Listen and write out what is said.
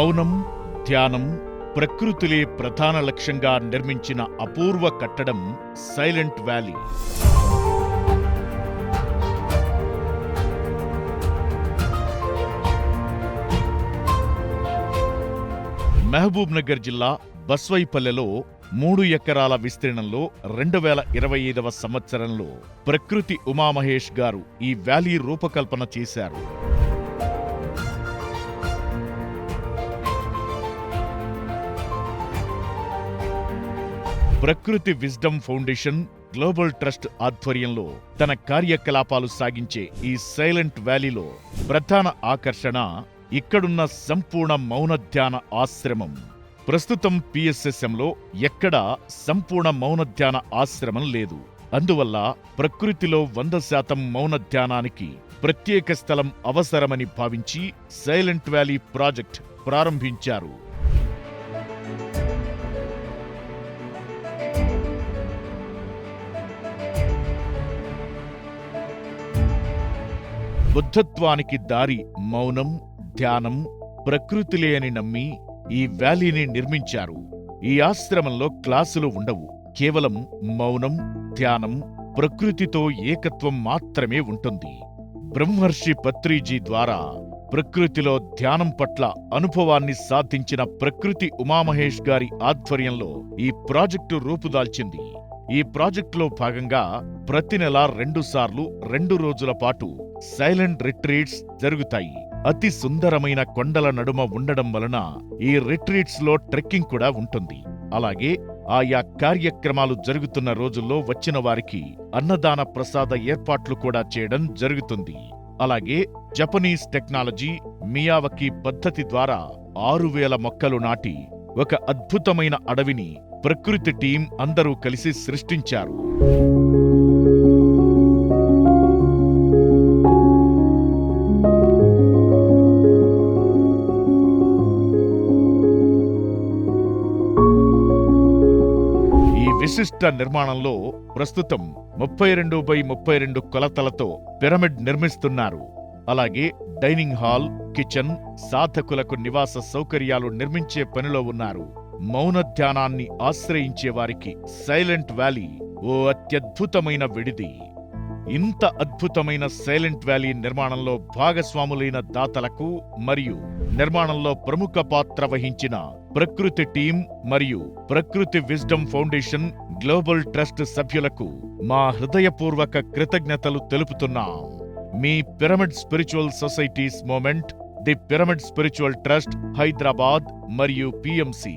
మౌనం ధ్యానం ప్రకృతిలే ప్రధాన లక్ష్యంగా నిర్మించిన అపూర్వ కట్టడం సైలెంట్ వ్యాలీ. మహబూబ్ నగర్ జిల్లా బస్వైపల్లెలో మూడు ఎకరాల విస్తీర్ణంలో రెండు వేల ఇరవై ఐదవ సంవత్సరంలో ప్రకృతి ఉమామహేష్ గారు ఈ వ్యాలీ రూపకల్పన చేశారు. ప్రకృతి విజ్డమ్ ఫౌండేషన్ గ్లోబల్ ట్రస్ట్ ఆధ్వర్యంలో తన కార్యకలాపాలు సాగించే ఈ సైలెంట్ వ్యాలీలో ప్రధాన ఆకర్షణ ఇక్కడున్న సంపూర్ణ మౌన ధ్యాన ఆశ్రమం. ప్రస్తుతం పిఎస్ఎస్ఎంలో ఎక్కడా సంపూర్ణ మౌన ధ్యాన ఆశ్రమం లేదు. అందువల్ల ప్రకృతిలో వంద శాతం మౌన ధ్యానానికి ప్రత్యేక స్థలం అవసరమని భావించి సైలెంట్ వ్యాలీ ప్రాజెక్ట్ ప్రారంభించారు. బుద్ధత్వానికి దారి మౌనం ధ్యానం ప్రకృతిలే అని నమ్మి ఈ వ్యాలీని నిర్మించారు. ఈ ఆశ్రమంలో క్లాసులు ఉండవు. కేవలం మౌనం ధ్యానం ప్రకృతితో ఏకత్వం మాత్రమే ఉంటుంది. బ్రహ్మర్షి పత్రిజీ ద్వారా ప్రకృతిలో ధ్యానం పట్ల అనుభవాన్ని సాధించిన ప్రకృతి ఉమామహేష్ గారి ఆధ్వర్యంలో ఈ ప్రాజెక్టు రూపుదాల్చింది. ఈ ప్రాజెక్టులో భాగంగా ప్రతి నెల రెండుసార్లు రెండు రోజుల పాటు సైలెంట్ రిట్రీట్స్ జరుగుతాయి. అతి సుందరమైన కొండల నడుమ ఉండడం వలన ఈ రిట్రీట్స్లో ట్రెక్కింగ్ కూడా ఉంటుంది. అలాగే ఆయా కార్యక్రమాలు జరుగుతున్న రోజుల్లో వచ్చిన వారికి అన్నదాన ప్రసాద ఏర్పాట్లు కూడా చేయడం జరుగుతుంది. అలాగే జపనీస్ టెక్నాలజీ మియావకి పద్ధతి ద్వారా ఆరు వేల మొక్కలు నాటి ఒక అద్భుతమైన అడవిని ప్రకృతి టీం అందరూ కలిసి సృష్టించారు. విశిష్ట నిర్మాణంలో ప్రస్తుతం ముప్పై రెండు బై ముప్పై రెండు కొలతలతో పిరమిడ్ నిర్మిస్తున్నారు. అలాగే డైనింగ్ హాల్ కిచెన్ సాధకులకు నివాస సౌకర్యాలు నిర్మించే పనిలో ఉన్నారు. మౌన ధ్యానాన్ని ఆశ్రయించే వారికి సైలెంట్ వ్యాలీ ఓ అత్యద్భుతమైన విడిది. ఇంత అద్భుతమైన సైలెంట్ వ్యాలీ నిర్మాణంలో భాగస్వాములైన దాతలకు మరియు నిర్మాణంలో ప్రముఖ పాత్ర వహించిన ప్రకృతి టీం మరియు ప్రకృతి విజ్డమ్ ఫౌండేషన్ గ్లోబల్ ట్రస్ట్ సభ్యులకు మా హృదయపూర్వక కృతజ్ఞతలు తెలుపుతున్నాం. మీ pyramid spiritual societies movement the pyramid spiritual trust Hyderabad మరియు పిఎంసి.